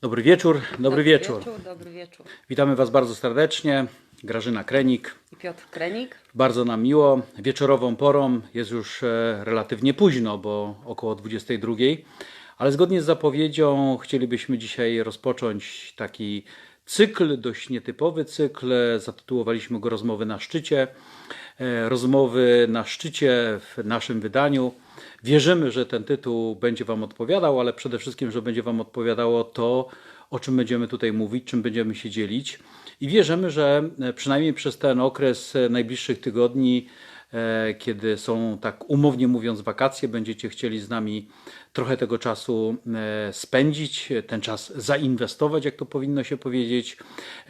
Dobry wieczór, dobry, wieczór. Dobry wieczór. Witamy Was bardzo serdecznie. Grażyna Krenik. I Piotr Krenik. Bardzo nam miło. Wieczorową porą jest już e, relatywnie późno, bo około 22. Ale zgodnie z zapowiedzią chcielibyśmy dzisiaj rozpocząć taki cykl, dość nietypowy cykl. Zatytułowaliśmy go Rozmowy na szczycie. E, Rozmowy na szczycie w naszym wydaniu. Wierzymy, że ten tytuł będzie Wam odpowiadał, ale przede wszystkim, że będzie Wam odpowiadało to, o czym będziemy tutaj mówić, czym będziemy się dzielić. I wierzymy, że e, przynajmniej przez ten okres e, najbliższych tygodni, kiedy są tak umownie mówiąc wakacje, będziecie chcieli z nami trochę tego czasu e, spędzić, e, ten czas zainwestować, jak to powinno się powiedzieć.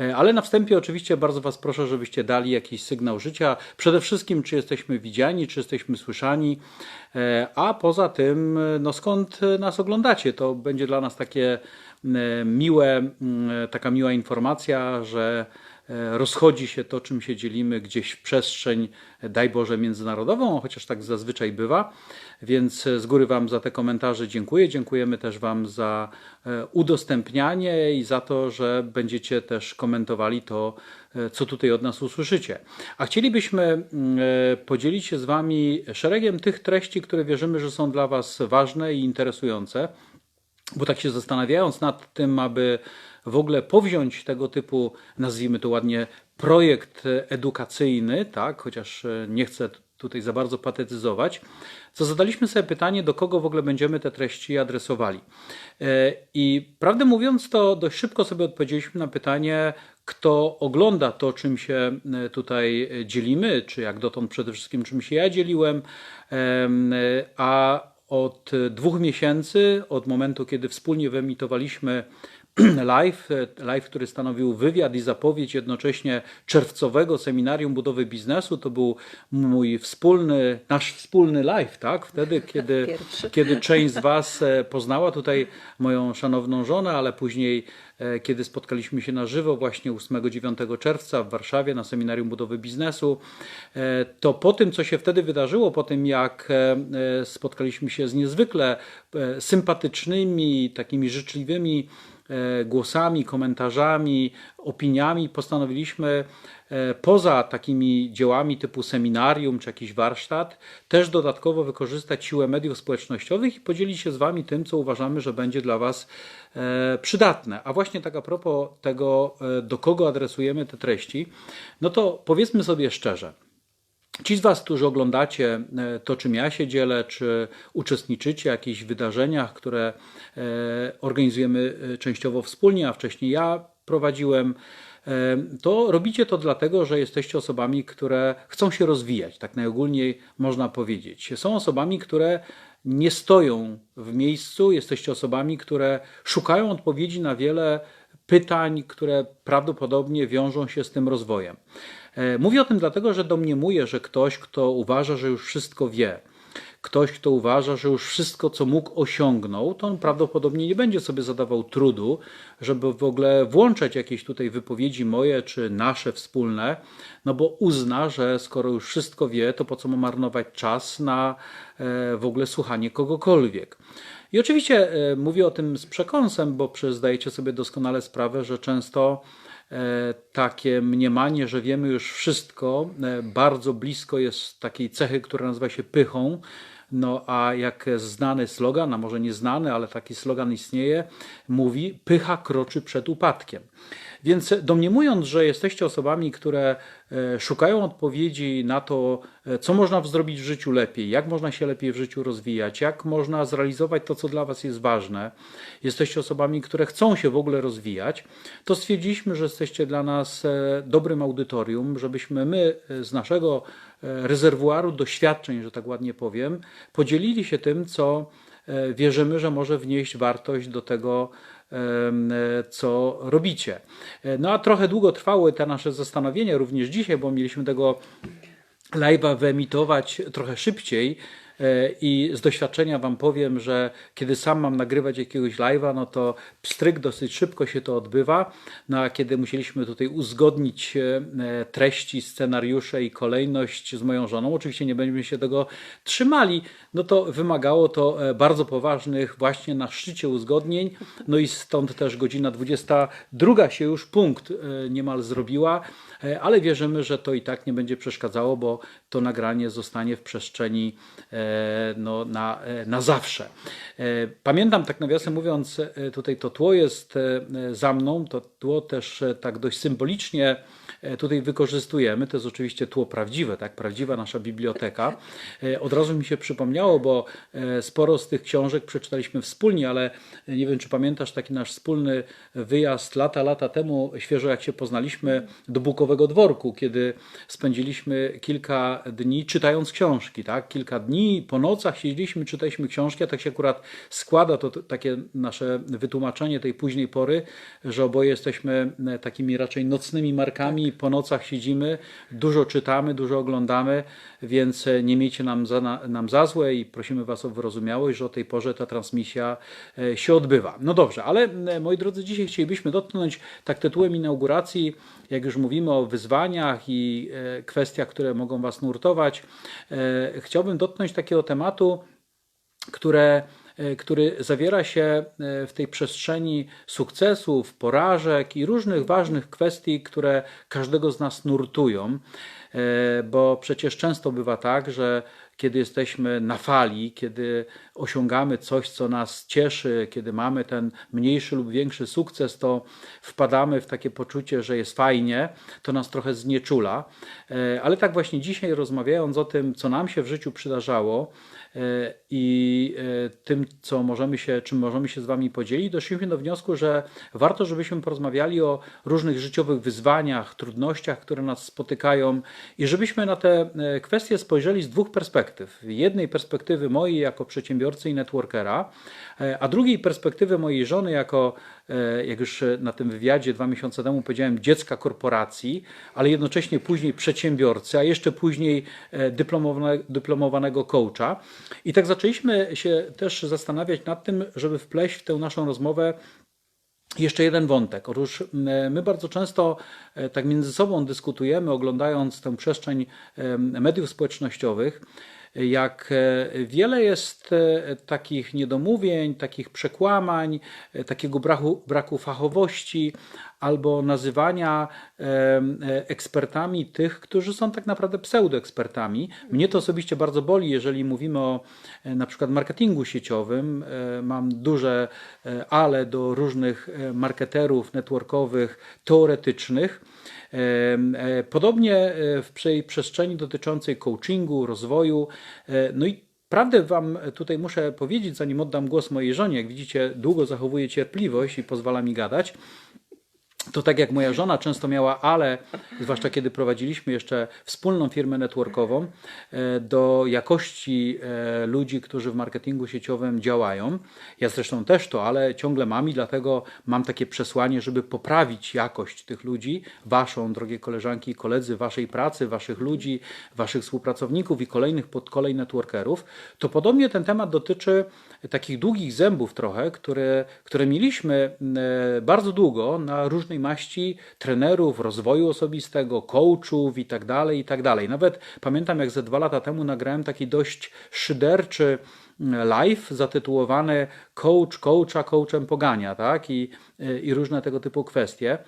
E, Ale na wstępie oczywiście bardzo Was proszę, żebyście dali jakiś sygnał życia. Przede wszystkim, czy jesteśmy widziani, czy jesteśmy słyszani, E, a poza tym, e, no skąd e, nas oglądacie? To będzie dla nas takie e, miłe, mm, taka miła informacja, że e, rozchodzi się to, czym się dzielimy gdzieś w przestrzeń, e, daj Boże, międzynarodową, chociaż tak zazwyczaj bywa. Więc e, z góry Wam za te komentarze dziękuję. Dziękujemy też Wam za e, udostępnianie i za to, że będziecie też komentowali to, e, co tutaj od nas usłyszycie. A chcielibyśmy e, podzielić się z Wami szeregiem tych treści, które wierzymy, że są dla Was ważne i interesujące. Bo tak się zastanawiając nad tym, aby w ogóle powziąć tego typu, nazwijmy to ładnie, projekt edukacyjny, tak, chociaż e, nie chcę tutaj za bardzo patetyzować, to zadaliśmy sobie pytanie, do kogo w ogóle będziemy te treści adresowali. E, I prawdę mówiąc, to dość szybko sobie odpowiedzieliśmy na pytanie, kto ogląda to, czym się e, tutaj dzielimy, czy jak dotąd przede wszystkim czym się ja dzieliłem, Em, a od dwóch miesięcy, od momentu, kiedy wspólnie wyemitowaliśmy live, e, live, który stanowił wywiad i zapowiedź jednocześnie czerwcowego seminarium budowy biznesu, to był mój wspólny, nasz wspólny live, tak? Wtedy, kiedy, Pierwszy. kiedy część z Was e, poznała tutaj moją szanowną żonę, ale później, kiedy spotkaliśmy się na żywo właśnie 8-9 czerwca w Warszawie na seminarium budowy biznesu, e, to po tym, co się wtedy wydarzyło, po tym jak e, e, spotkaliśmy się z niezwykle e, sympatycznymi, takimi życzliwymi e, głosami, komentarzami, opiniami, postanowiliśmy e, poza takimi dziełami typu seminarium czy jakiś warsztat, też dodatkowo wykorzystać siłę mediów społecznościowych i podzielić się z Wami tym, co uważamy, że będzie dla Was e, przydatne. A właśnie tak a propos tego, e, do kogo adresujemy te treści, no to powiedzmy sobie szczerze, Ci z Was, którzy oglądacie to, czym ja się dzielę, czy uczestniczycie w jakichś wydarzeniach, które organizujemy częściowo wspólnie, a wcześniej ja prowadziłem, to robicie to dlatego, że jesteście osobami, które chcą się rozwijać, tak najogólniej można powiedzieć. Są osobami, które nie stoją w miejscu, jesteście osobami, które szukają odpowiedzi na wiele pytań, które prawdopodobnie wiążą się z tym rozwojem. E, Mówię o tym dlatego, że domniemuję, że ktoś, kto uważa, że już wszystko wie, ktoś, kto uważa, że już wszystko, co mógł, osiągnął, to on prawdopodobnie nie będzie sobie zadawał trudu, żeby w ogóle włączać jakieś tutaj wypowiedzi moje czy nasze wspólne, no bo uzna, że skoro już wszystko wie, to po co ma marnować czas na e, w ogóle słuchanie kogokolwiek. I oczywiście e, mówię o tym z przekąsem, bo przecież zdajecie sobie doskonale sprawę, że często e, takie mniemanie, że wiemy już wszystko, bardzo blisko jest takiej cechy, która nazywa się pychą. No a jak znany slogan, a może nie znany, ale taki slogan istnieje, mówi: pycha kroczy przed upadkiem. Więc domniemując, że jesteście osobami, które e, szukają odpowiedzi na to, e, co można zrobić w życiu lepiej, jak można się lepiej w życiu rozwijać, jak można zrealizować to, co dla Was jest ważne, jesteście osobami, które chcą się w ogóle rozwijać, to stwierdziliśmy, że jesteście dla nas e, dobrym audytorium, żebyśmy my z naszego rezerwuaru doświadczeń, że tak ładnie powiem, podzielili się tym, co wierzymy, że może wnieść wartość do tego, co robicie. E, No a trochę długo trwały te nasze zastanowienia, również dzisiaj, bo mieliśmy tego live'a wyemitować trochę szybciej, E, I z doświadczenia Wam powiem, że kiedy sam mam nagrywać jakiegoś live'a, no to pstryk dosyć szybko się to odbywa. No a kiedy musieliśmy tutaj uzgodnić e, treści, scenariusze i kolejność z moją żoną, oczywiście nie będziemy się tego trzymali, no to wymagało to e, bardzo poważnych właśnie na szczycie uzgodnień. No i stąd też godzina 22 się już punkt e, niemal zrobiła, e, ale wierzymy, że to i tak nie będzie przeszkadzało, bo to nagranie zostanie w przestrzeni e, no, na, e, na zawsze. E, Pamiętam, tak nawiasem mówiąc, e, tutaj to tło jest e, za mną, to tło też e, tak dość symbolicznie e, tutaj wykorzystujemy. To jest oczywiście tło prawdziwe, tak, prawdziwa nasza biblioteka. E, Od razu mi się przypomniało, bo e, sporo z tych książek przeczytaliśmy wspólnie, ale nie wiem, czy pamiętasz taki nasz wspólny wyjazd lata, lata temu, świeżo jak się poznaliśmy, do Bukowego Dworku, kiedy spędziliśmy kilka dni czytając książki, tak? Kilka dni po nocach siedzieliśmy, czytaliśmy książki, a tak się akurat składa to takie nasze wytłumaczenie tej późnej pory, że oboje jesteśmy e, takimi raczej nocnymi markami, po nocach siedzimy, dużo czytamy, dużo oglądamy, więc e, nie miejcie nam za, na- nam za złe i prosimy Was o wyrozumiałość, że o tej porze ta transmisja e, się odbywa. No dobrze, ale moi drodzy, dzisiaj chcielibyśmy dotknąć tak tytułem inauguracji, jak już mówimy o wyzwaniach i e, kwestiach, które mogą Was nurtować, e, chciałbym dotknąć takiego tematu, które, e, który zawiera się w tej przestrzeni sukcesów, porażek i różnych ważnych kwestii, które każdego z nas nurtują, bo przecież często bywa tak, że kiedy jesteśmy na fali, kiedy osiągamy coś, co nas cieszy, kiedy mamy ten mniejszy lub większy sukces, to wpadamy w takie poczucie, że jest fajnie, to nas trochę znieczula. E, Ale tak właśnie dzisiaj rozmawiając o tym, co nam się w życiu przydarzało i e, tym, co możemy się, czym możemy się z Wami podzielić, doszliśmy do wniosku, że warto, żebyśmy porozmawiali o różnych życiowych wyzwaniach, trudnościach, które nas spotykają i żebyśmy na te e, kwestie spojrzeli z dwóch perspektyw. Jednej perspektywy mojej jako przedsiębiorcy i networkera, e, a drugiej perspektywy mojej żony jako, e, jak już na tym wywiadzie dwa miesiące temu powiedziałem, dziecka korporacji, ale jednocześnie później przedsiębiorcy, a jeszcze później e, dyplomowane, dyplomowanego coacha. I tak zaczęliśmy się też zastanawiać nad tym, żeby wpleść w tę naszą rozmowę jeszcze jeden wątek. Otóż my bardzo często e, tak między sobą dyskutujemy, oglądając tę przestrzeń mediów społecznościowych, jak e, wiele jest e, takich niedomówień, takich przekłamań, e, takiego braku, braku fachowości albo nazywania ekspertami tych, którzy są tak naprawdę pseudoekspertami. Mnie to osobiście bardzo boli, jeżeli mówimy o na przykład marketingu sieciowym. Mam duże ale do różnych marketerów networkowych, teoretycznych. E, Podobnie e, w przestrzeni dotyczącej coachingu, rozwoju. E, No i prawdę Wam tutaj muszę powiedzieć, zanim oddam głos mojej żonie. Jak widzicie, długo zachowuję cierpliwość i pozwala mi gadać. To tak jak moja żona często miała ale, zwłaszcza kiedy prowadziliśmy jeszcze wspólną firmę networkową, e, do jakości e, ludzi, którzy w marketingu sieciowym działają. Ja zresztą też to, ale ciągle mam i dlatego mam takie przesłanie, żeby poprawić jakość tych ludzi, waszą, drogie koleżanki i koledzy, waszej pracy, waszych ludzi, waszych współpracowników i kolejnych podkolej networkerów. To podobnie ten temat dotyczy takich długich zębów trochę, które, które mieliśmy e, bardzo długo na maści trenerów, rozwoju osobistego, coachów i tak dalej, i tak dalej. Nawet pamiętam, jak ze dwa lata temu nagrałem taki dość szyderczy live zatytułowany Coach coacha coachem pogania, tak? I, I różne tego typu kwestie.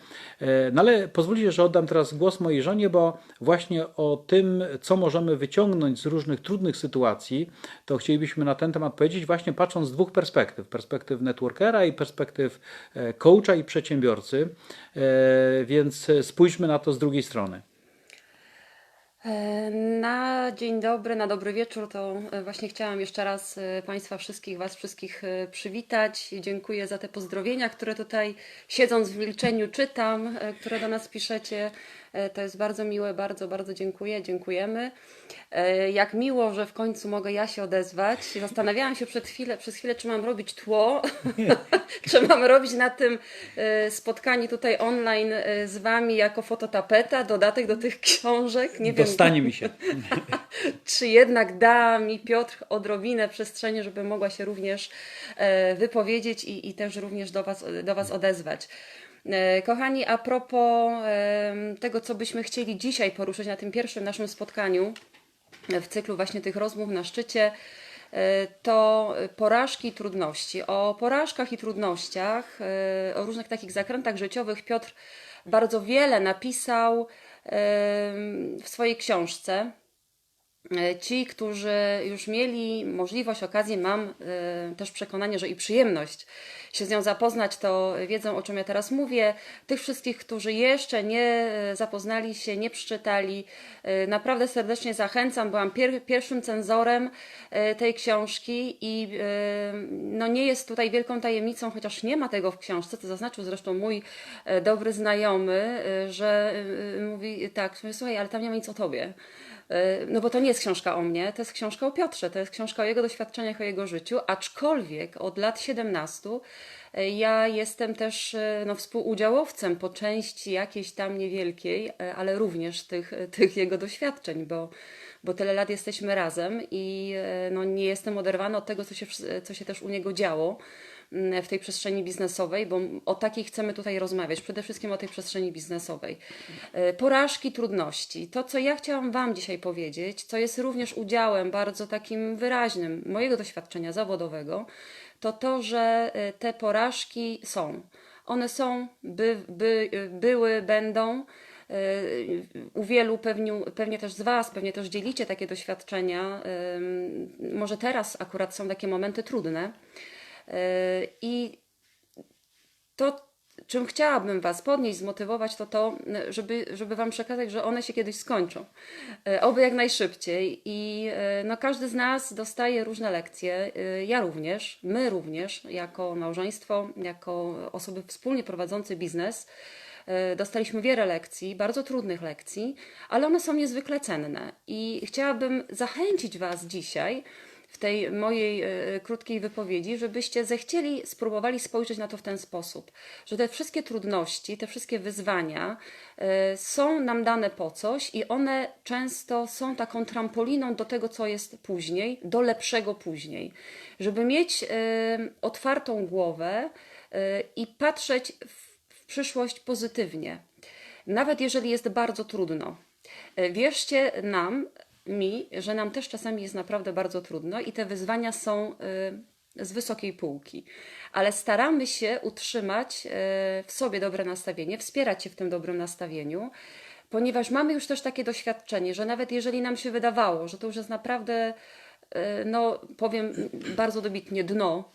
E, No ale pozwólcie, że oddam teraz głos mojej żonie, bo właśnie o tym, co możemy wyciągnąć z różnych trudnych sytuacji, to chcielibyśmy na ten temat powiedzieć, właśnie patrząc z dwóch perspektyw: perspektyw networkera i perspektyw e, coacha i przedsiębiorcy. E, Więc spójrzmy na to z drugiej strony. E, Na dzień dobry, na dobry wieczór, to e, właśnie chciałam jeszcze raz e, Państwa wszystkich, Was wszystkich przywitać. Dziękuję za te pozdrowienia, które tutaj siedząc w milczeniu czytam, które do nas piszecie. E, To jest bardzo miłe, bardzo, bardzo dziękuję, dziękujemy. E, Jak miło, że w końcu mogę ja się odezwać. Zastanawiałam się przed chwilę, przez chwilę, czy mam robić tło, czy mam robić na tym e, spotkaniu tutaj online z Wami jako fototapeta, dodatek do tych książek. Nie wiem, Dostanie mi się. czy jednak da mi Piotr odrobinę przestrzeni, żeby mogła się również wypowiedzieć i, i też również do was, do was odezwać. E, Kochani, a propos tego, co byśmy chcieli dzisiaj poruszyć na tym pierwszym naszym spotkaniu w cyklu właśnie tych rozmów na szczycie, e, to porażki i trudności. O porażkach i trudnościach, e, o różnych takich zakrętach życiowych Piotr bardzo wiele napisał w swojej książce. E, Ci, którzy już mieli możliwość, okazję, mam e, też przekonanie, że i przyjemność się z nią zapoznać, to wiedzą, o czym ja teraz mówię. Tych wszystkich, którzy jeszcze nie e, zapoznali się, nie przeczytali, naprawdę serdecznie zachęcam. Byłam pier pierwszym cenzorem tej książki i no nie jest tutaj wielką tajemnicą, chociaż nie ma tego w książce, to zaznaczył zresztą mój dobry znajomy, że mówi tak, słuchaj, ale tam nie ma nic o tobie. E, No bo to nie jest książka o mnie, to jest książka o Piotrze, to jest książka o jego doświadczeniach, o jego życiu, aczkolwiek od lat 17 e, ja jestem też e, no, współudziałowcem po części jakiejś tam niewielkiej, ale również tych, tych jego doświadczeń, bo, bo tyle lat jesteśmy razem i no, nie jestem oderwana od tego, co się, co się też u niego działo w tej przestrzeni biznesowej, bo o takiej chcemy tutaj rozmawiać, przede wszystkim o tej przestrzeni biznesowej. E, Porażki, trudności. To, co ja chciałam Wam dzisiaj powiedzieć, co jest również udziałem bardzo takim wyraźnym mojego doświadczenia zawodowego, to to, że e, te porażki są. One są, by, by, były, będą. E, U wielu pewnie, pewnie też z Was, pewnie też dzielicie takie doświadczenia. Może teraz akurat są takie momenty trudne. E, I to, czym chciałabym Was podnieść, zmotywować, to to, żeby, żeby Wam przekazać, że one się kiedyś skończą. E, Oby jak najszybciej. I e, no, każdy z nas dostaje różne lekcje. Ja również, my również, jako małżeństwo, jako osoby wspólnie prowadzące biznes. Dostaliśmy wiele lekcji, bardzo trudnych lekcji, ale one są niezwykle cenne. I chciałabym zachęcić Was dzisiaj, w tej mojej e, krótkiej wypowiedzi, żebyście zechcieli, spróbowali spojrzeć na to w ten sposób, że te wszystkie trudności, te wszystkie wyzwania e, są nam dane po coś i one często są taką trampoliną do tego, co jest później, do lepszego później. Żeby mieć e, otwartą głowę i patrzeć w, przyszłość pozytywnie, nawet jeżeli jest bardzo trudno. Wierzcie nam, mi, że nam też czasami jest naprawdę bardzo trudno i te wyzwania są y, z wysokiej półki, ale staramy się utrzymać y, w sobie dobre nastawienie, wspierać się w tym dobrym nastawieniu, ponieważ mamy już też takie doświadczenie, że nawet jeżeli nam się wydawało, że to już jest naprawdę, y, no powiem bardzo dobitnie, dno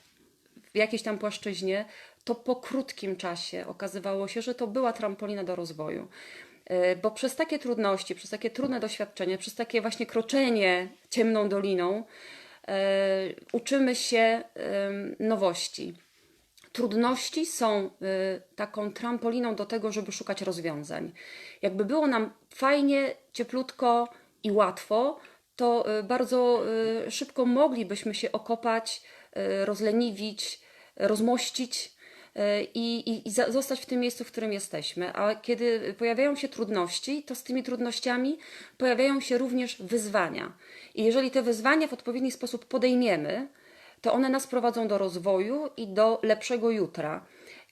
w jakiejś tam płaszczyźnie, to po krótkim czasie okazywało się, że to była trampolina do rozwoju. E, Bo przez takie trudności, przez takie trudne doświadczenie, przez takie właśnie kroczenie ciemną doliną, e, uczymy się e, nowości. Trudności są taką trampoliną do tego, żeby szukać rozwiązań. Jakby było nam fajnie, cieplutko i łatwo, to bardzo szybko moglibyśmy się okopać, rozleniwić, rozmościć i, i, i zostać w tym miejscu, w którym jesteśmy. A kiedy pojawiają się trudności, to z tymi trudnościami pojawiają się również wyzwania. I jeżeli te wyzwania w odpowiedni sposób podejmiemy, to one nas prowadzą do rozwoju i do lepszego jutra.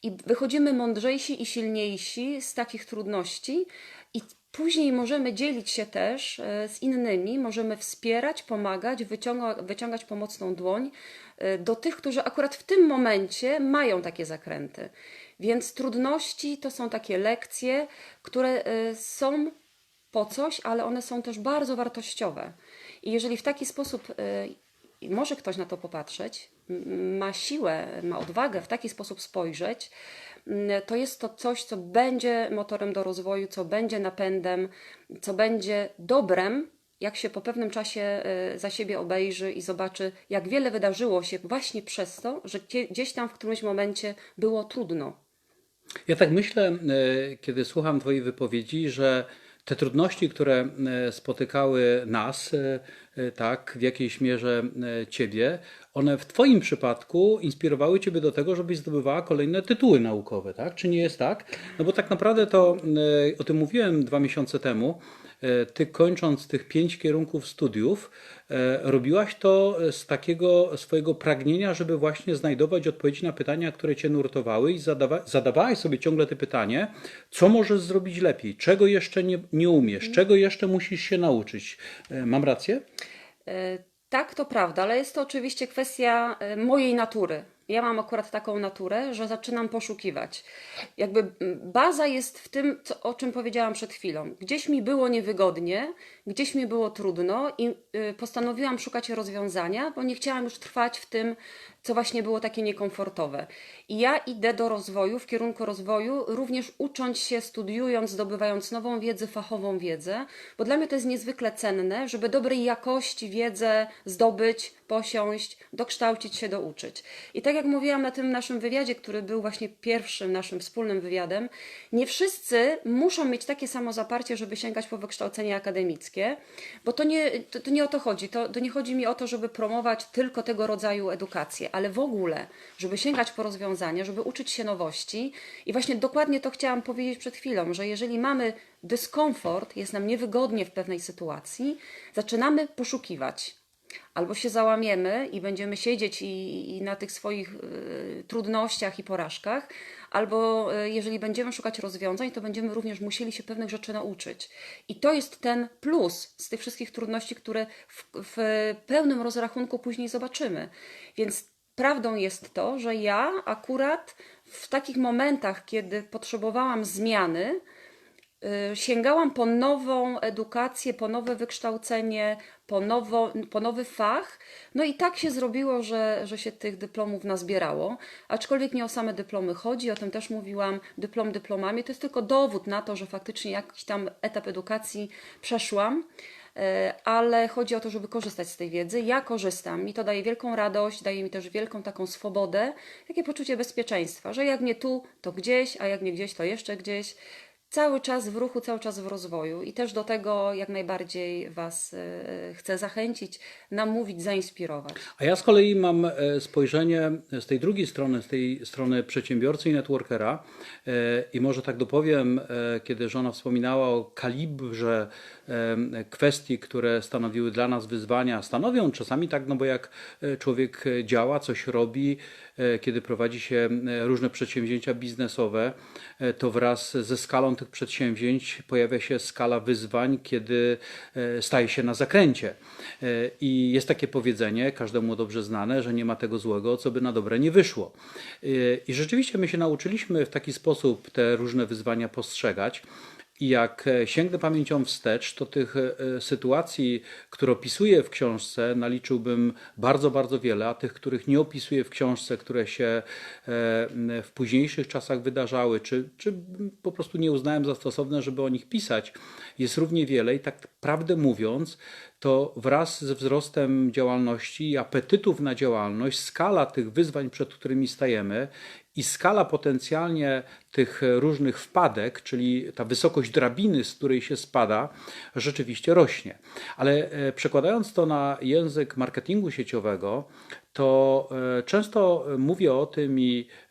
I wychodzimy mądrzejsi i silniejsi z takich trudności, i później możemy dzielić się też e, z innymi, możemy wspierać, pomagać, wyciąga, wyciągać pomocną dłoń do tych, którzy akurat w tym momencie mają takie zakręty. Więc trudności to są takie lekcje, które e, są po coś, ale one są też bardzo wartościowe. I jeżeli w taki sposób y, może ktoś na to popatrzeć, ma siłę, ma odwagę w taki sposób spojrzeć, to jest to coś, co będzie motorem do rozwoju, co będzie napędem, co będzie dobrem, jak się po pewnym czasie y, za siebie obejrzy i zobaczy, jak wiele wydarzyło się właśnie przez to, że gdzieś tam w którymś momencie było trudno. Ja tak myślę, e, kiedy słucham Twojej wypowiedzi, że te trudności, które e, spotykały nas, tak, w jakiejś mierze e, ciebie, one w twoim przypadku inspirowały ciebie do tego, żebyś zdobywała kolejne tytuły naukowe, tak? Czy nie jest tak? No bo tak naprawdę to, e, o tym mówiłem dwa miesiące temu, e, ty kończąc tych pięć kierunków studiów, e, robiłaś to z takiego swojego pragnienia, żeby właśnie znajdować odpowiedzi na pytania, które cię nurtowały i zadawa, zadawałaś sobie ciągle te pytanie, co możesz zrobić lepiej, czego jeszcze nie, nie umiesz, czego jeszcze musisz się nauczyć. E, Mam rację? E, Tak, to prawda, ale jest to oczywiście kwestia e, mojej natury. Ja mam akurat taką naturę, że zaczynam poszukiwać. Jakby baza jest w tym, co, o czym powiedziałam przed chwilą. Gdzieś mi było niewygodnie, gdzieś mi było trudno i y, postanowiłam szukać rozwiązania, bo nie chciałam już trwać w tym, co właśnie było takie niekomfortowe. I ja idę do rozwoju, w kierunku rozwoju, również ucząc się, studiując, zdobywając nową wiedzę, fachową wiedzę, bo dla mnie to jest niezwykle cenne, żeby dobrej jakości wiedzę zdobyć, posiąść, dokształcić się, douczyć. I tak jak mówiłam na tym naszym wywiadzie, który był właśnie pierwszym naszym wspólnym wywiadem, nie wszyscy muszą mieć takie samo zaparcie, żeby sięgać po wykształcenie akademickie, bo to nie, to, to nie o to chodzi. To, to nie chodzi mi o to, żeby promować tylko tego rodzaju edukację, ale w ogóle, żeby sięgać po rozwiązania, żeby uczyć się nowości. I właśnie dokładnie to chciałam powiedzieć przed chwilą, że jeżeli mamy dyskomfort, jest nam niewygodnie w pewnej sytuacji, zaczynamy poszukiwać albo się załamiemy i będziemy siedzieć i, i na tych swoich y, trudnościach i porażkach, albo y, jeżeli będziemy szukać rozwiązań, to będziemy również musieli się pewnych rzeczy nauczyć. I to jest ten plus z tych wszystkich trudności, które w, w pełnym rozrachunku później zobaczymy. Więc prawdą jest to, że ja akurat w takich momentach, kiedy potrzebowałam zmiany, sięgałam po nową edukację, po nowe wykształcenie, po, nowo, po nowy fach. No i tak się zrobiło, że, że się tych dyplomów nazbierało. Aczkolwiek nie o same dyplomy chodzi, o tym też mówiłam, dyplom dyplomami. To jest tylko dowód na to, że faktycznie jakiś tam etap edukacji przeszłam. E, Ale chodzi o to, żeby korzystać z tej wiedzy. Ja korzystam, mi to daje wielką radość, daje mi też wielką taką swobodę, takie poczucie bezpieczeństwa, że jak nie tu, to gdzieś, a jak nie gdzieś, to jeszcze gdzieś cały czas w ruchu, cały czas w rozwoju i też do tego jak najbardziej Was e, chcę zachęcić, namówić, zainspirować. A ja z kolei mam e, spojrzenie z tej drugiej strony, z tej strony przedsiębiorcy i networkera. E, I może tak dopowiem, kiedy żona wspominała o kalibrze kwestii, które stanowiły dla nas wyzwania, stanowią czasami tak, no bo jak człowiek działa, coś robi, kiedy prowadzi się e, różne przedsięwzięcia biznesowe, e, to wraz ze skalą tych przedsięwzięć pojawia się skala wyzwań, kiedy e, staje się na zakręcie. E, I jest takie powiedzenie, każdemu dobrze znane, że nie ma tego złego, co by na dobre nie wyszło. E, I rzeczywiście my się nauczyliśmy w taki sposób te różne wyzwania postrzegać. I jak e, sięgnę pamięcią wstecz, to tych e, sytuacji, które opisuję w książce, naliczyłbym bardzo, bardzo wiele, a tych, których nie opisuję w książce, które się e, w późniejszych czasach wydarzały, czy, czy po prostu nie uznałem za stosowne, żeby o nich pisać, jest równie wiele. I tak prawdę mówiąc, to wraz ze wzrostem działalności i apetytów na działalność, skala tych wyzwań, przed którymi stajemy i skala potencjalnie tych różnych wpadek, czyli ta wysokość drabiny, z której się spada, rzeczywiście rośnie. Ale e, przekładając to na język marketingu sieciowego, to e, często mówię o tym i e,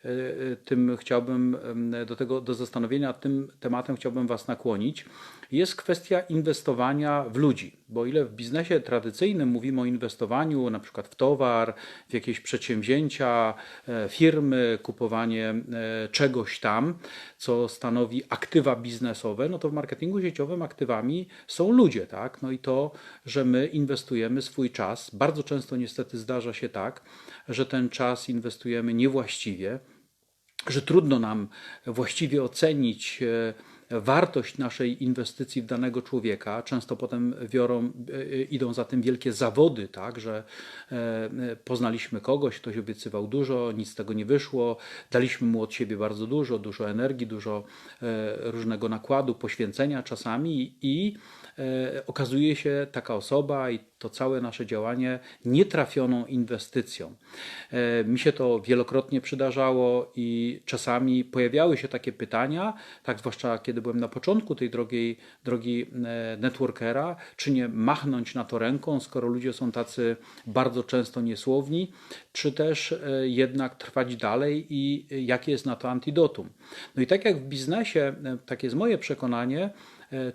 tym chciałbym em, do tego, do zastanowienia tym tematem chciałbym Was nakłonić. Jest kwestia inwestowania w ludzi, bo ile w biznesie tradycyjnym mówimy o inwestowaniu na przykład w towar, w jakieś przedsięwzięcia, e, firmy, kupowanie e, czegoś tam, co stanowi aktywa biznesowe, no to w marketingu sieciowym aktywami są ludzie, tak? No i to, że my inwestujemy swój czas. Bardzo często niestety zdarza się tak, że ten czas inwestujemy niewłaściwie, że trudno nam właściwie ocenić e, wartość naszej inwestycji w danego człowieka. Często potem wiorą, e, idą za tym wielkie zawody, tak, że e, e, poznaliśmy kogoś, ktoś obiecywał dużo, nic z tego nie wyszło, daliśmy mu od siebie bardzo dużo, dużo energii, dużo e, różnego nakładu, poświęcenia czasami i e, okazuje się taka osoba i to całe nasze działanie nietrafioną inwestycją. E, Mi się to wielokrotnie przydarzało i czasami pojawiały się takie pytania, tak zwłaszcza kiedy byłem na początku tej drogi, drogi e, networkera, czy nie machnąć na to ręką, skoro ludzie są tacy bardzo często niesłowni, czy też e, jednak trwać dalej i jakie jest na to antidotum. No i tak jak w biznesie, takie jest moje przekonanie,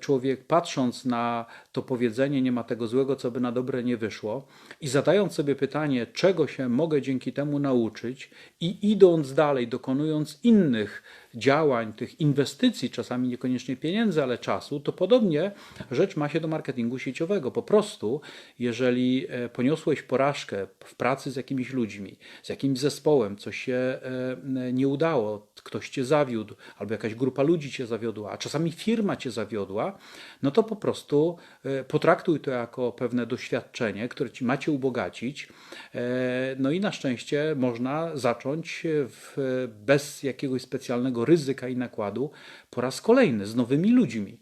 człowiek patrząc na to powiedzenie, nie ma tego złego, co by na dobre nie wyszło, i zadając sobie pytanie, czego się mogę dzięki temu nauczyć, i idąc dalej, dokonując innych działań, tych inwestycji, czasami niekoniecznie pieniędzy, ale czasu, to podobnie rzecz ma się do marketingu sieciowego. Po prostu, jeżeli e, poniosłeś porażkę w pracy z jakimiś ludźmi, z jakimś zespołem, coś się e, nie udało, ktoś cię zawiódł, albo jakaś grupa ludzi cię zawiodła, a czasami firma cię zawiodła, no to po prostu e, potraktuj to jako pewne doświadczenie, które ci macie ubogacić. E, No i na szczęście można zacząć w, bez jakiegoś specjalnego ryzyka i nakładu po raz kolejny z nowymi ludźmi.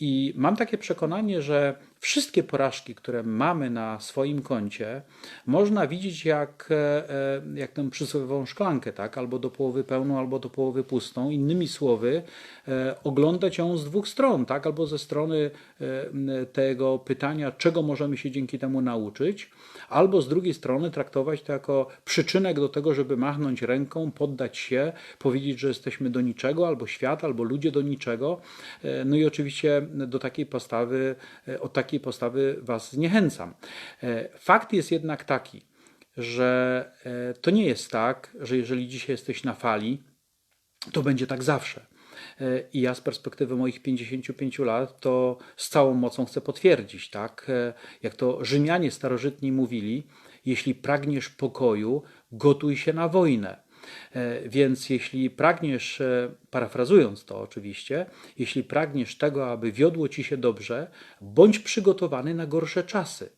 I mam takie przekonanie, że wszystkie porażki, które mamy na swoim koncie, można widzieć jak, e, e, jak tę przysłowiową szklankę, tak? albo do połowy pełną, albo do połowy pustą. Innymi słowy, e, oglądać ją z dwóch stron, tak? albo ze strony tego pytania, czego możemy się dzięki temu nauczyć, albo z drugiej strony traktować to jako przyczynek do tego, żeby machnąć ręką, poddać się, powiedzieć, że jesteśmy do niczego, albo świat, albo ludzie do niczego. No i oczywiście do takiej postawy, od takiej postawy Was zniechęcam. E, Fakt jest jednak taki, że e, to nie jest tak, że jeżeli dzisiaj jesteś na fali, to będzie tak zawsze. E, I ja z perspektywy moich 55 lat to z całą mocą chcę potwierdzić, tak? Jak to Rzymianie starożytni mówili, jeśli pragniesz pokoju, gotuj się na wojnę. E, Więc jeśli pragniesz, e, parafrazując to oczywiście, jeśli pragniesz tego, aby wiodło ci się dobrze, bądź przygotowany na gorsze czasy.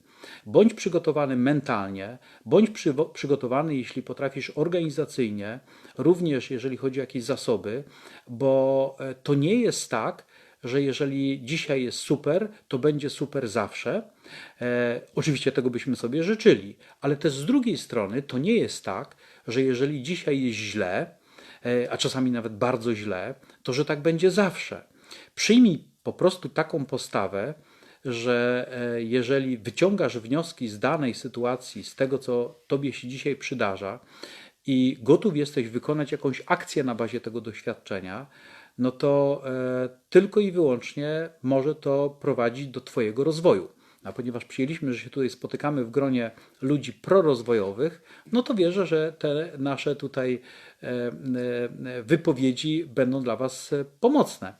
Bądź przygotowany mentalnie, bądź przywo- przygotowany, jeśli potrafisz organizacyjnie, również jeżeli chodzi o jakieś zasoby, bo e, to nie jest tak, że jeżeli dzisiaj jest super, to będzie super zawsze. E, oczywiście tego byśmy sobie życzyli, ale też z drugiej strony to nie jest tak, że jeżeli dzisiaj jest źle, e, a czasami nawet bardzo źle, to że tak będzie zawsze. Przyjmij po prostu taką postawę, że e, jeżeli wyciągasz wnioski z danej sytuacji, z tego, co tobie się dzisiaj przydarza, i gotów jesteś wykonać jakąś akcję na bazie tego doświadczenia, no to e, tylko i wyłącznie może to prowadzić do Twojego rozwoju. A ponieważ przyjęliśmy, że się tutaj spotykamy w gronie ludzi prorozwojowych, no to wierzę, że te nasze tutaj e, e, wypowiedzi będą dla Was e, pomocne.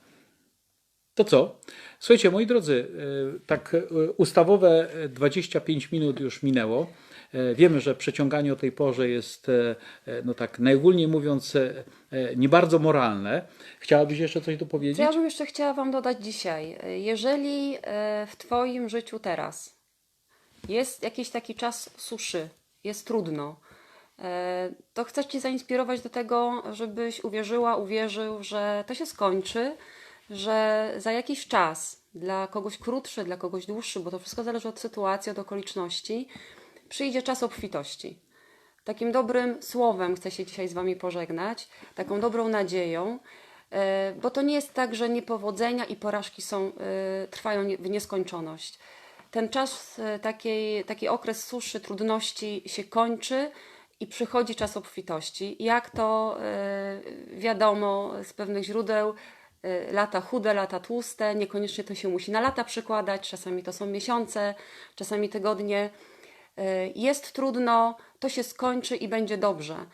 To co? Słuchajcie, moi drodzy, e, tak e, ustawowe e, 25 minut już minęło. E, Wiemy, że przeciąganie o tej porze jest, e, e, no tak najogólniej mówiąc, nie bardzo moralne. Chciałabyś jeszcze coś dopowiedzieć? Co ja bym jeszcze chciała Wam dodać dzisiaj. Jeżeli w Twoim życiu teraz jest jakiś taki czas suszy, jest trudno, to chcę Cię zainspirować do tego, żebyś uwierzyła, uwierzył, że to się skończy, że za jakiś czas, dla kogoś krótszy, dla kogoś dłuższy, bo to wszystko zależy od sytuacji, od okoliczności, przyjdzie czas obfitości. Takim dobrym słowem chcę się dzisiaj z Wami pożegnać, taką dobrą nadzieją, e, bo to nie jest tak, że niepowodzenia i porażki są, e, trwają w nieskończoność. Ten czas, e, takiej, taki okres suszy, trudności się kończy i przychodzi czas obfitości. Jak to wiadomo z pewnych źródeł, lata chude, lata tłuste, niekoniecznie to się musi na lata przykładać, czasami to są miesiące, czasami tygodnie. E, Jest trudno, to się skończy i będzie dobrze.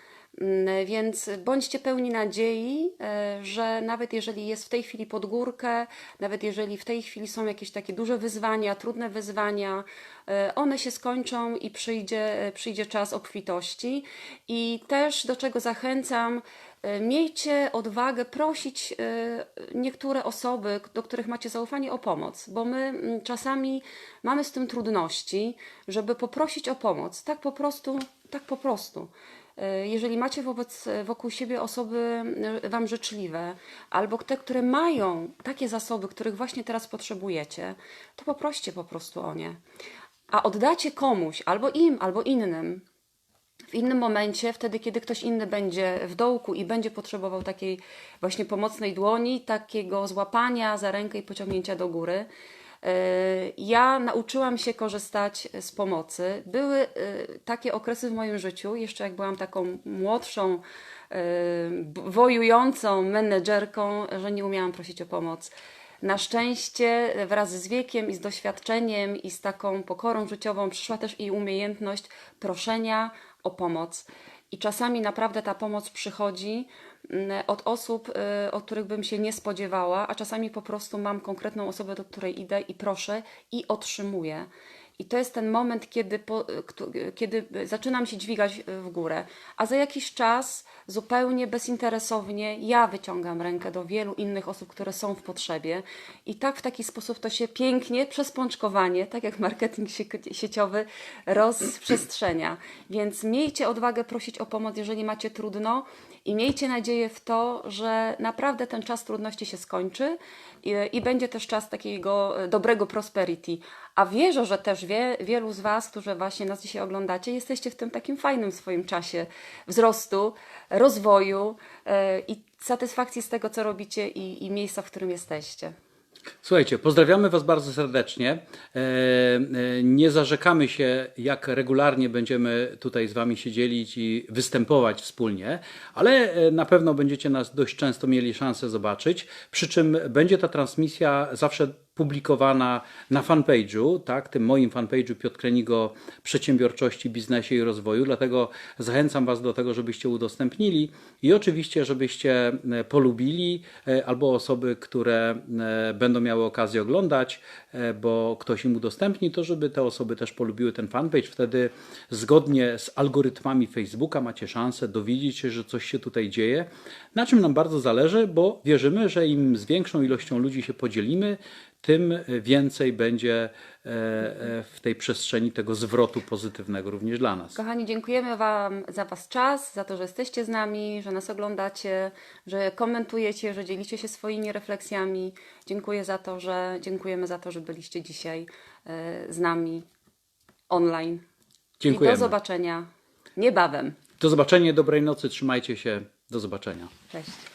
Mm, Więc bądźcie pełni nadziei, e, że nawet jeżeli jest w tej chwili pod górkę, nawet jeżeli w tej chwili są jakieś takie duże wyzwania, trudne wyzwania, e, one się skończą i przyjdzie, przyjdzie czas obfitości. I też do czego zachęcam, miejcie odwagę prosić e, niektóre osoby, do których macie zaufanie, o pomoc, bo my czasami mamy z tym trudności, żeby poprosić o pomoc. Tak po prostu, tak po prostu. E, Jeżeli macie wobec, wokół siebie osoby e, Wam życzliwe, albo te, które mają takie zasoby, których właśnie teraz potrzebujecie, to poproście po prostu o nie. A oddacie komuś, albo im, albo innym, w innym momencie, wtedy kiedy ktoś inny będzie w dołku i będzie potrzebował takiej właśnie pomocnej dłoni, takiego złapania za rękę i pociągnięcia do góry. E, Ja nauczyłam się korzystać z pomocy. Były e, takie okresy w moim życiu, jeszcze jak byłam taką młodszą, b- wojującą menedżerką, że nie umiałam prosić o pomoc. Na szczęście wraz z wiekiem i z doświadczeniem i z taką pokorą życiową przyszła też i umiejętność proszenia o pomoc. I czasami naprawdę ta pomoc przychodzi mm, od osób, y, od których bym się nie spodziewała, a czasami po prostu mam konkretną osobę, do której idę i proszę i otrzymuję. I to jest ten moment, kiedy, po, kiedy zaczynam się dźwigać w górę. A za jakiś czas, zupełnie bezinteresownie, ja wyciągam rękę do wielu innych osób, które są w potrzebie. I tak w taki sposób to się pięknie przez pączkowanie, tak jak marketing sie- sieciowy, rozprzestrzenia. Więc miejcie odwagę prosić o pomoc, jeżeli macie trudno. I miejcie nadzieję w to, że naprawdę ten czas trudności się skończy i, i będzie też czas takiego e, dobrego prosperity. A wierzę, że też wie, wielu z Was, którzy właśnie nas dzisiaj oglądacie, jesteście w tym takim fajnym swoim czasie wzrostu, rozwoju e, i satysfakcji z tego, co robicie i, i miejsca, w którym jesteście. Słuchajcie, pozdrawiamy Was bardzo serdecznie. E, e, Nie zarzekamy się, jak regularnie będziemy tutaj z Wami się dzielić i występować wspólnie, ale e, na pewno będziecie nas dość często mieli szansę zobaczyć. Przy czym będzie ta transmisja zawsze publikowana na fanpage'u, tak, tym moim fanpage'u Piotr Krenigo Przedsiębiorczości, Biznesie i Rozwoju. Dlatego zachęcam Was do tego, żebyście udostępnili i oczywiście, żebyście e, polubili e, albo osoby, które e, będą miały okazję oglądać, bo ktoś im udostępni, to żeby te osoby też polubiły ten fanpage. Wtedy zgodnie z algorytmami Facebooka macie szansę dowiedzieć się, że coś się tutaj dzieje, na czym nam bardzo zależy, bo wierzymy, że im z większą ilością ludzi się podzielimy, tym więcej będzie e, e, w tej przestrzeni tego zwrotu pozytywnego również dla nas. Kochani, dziękujemy Wam za Was czas, za to, że jesteście z nami, że nas oglądacie, że komentujecie, że dzielicie się swoimi refleksjami. Dziękuję za to, że dziękujemy za to, że byliście dzisiaj e, z nami online. I Dziękujemy. do zobaczenia niebawem. Do zobaczenia, dobrej nocy, trzymajcie się, do zobaczenia. Cześć.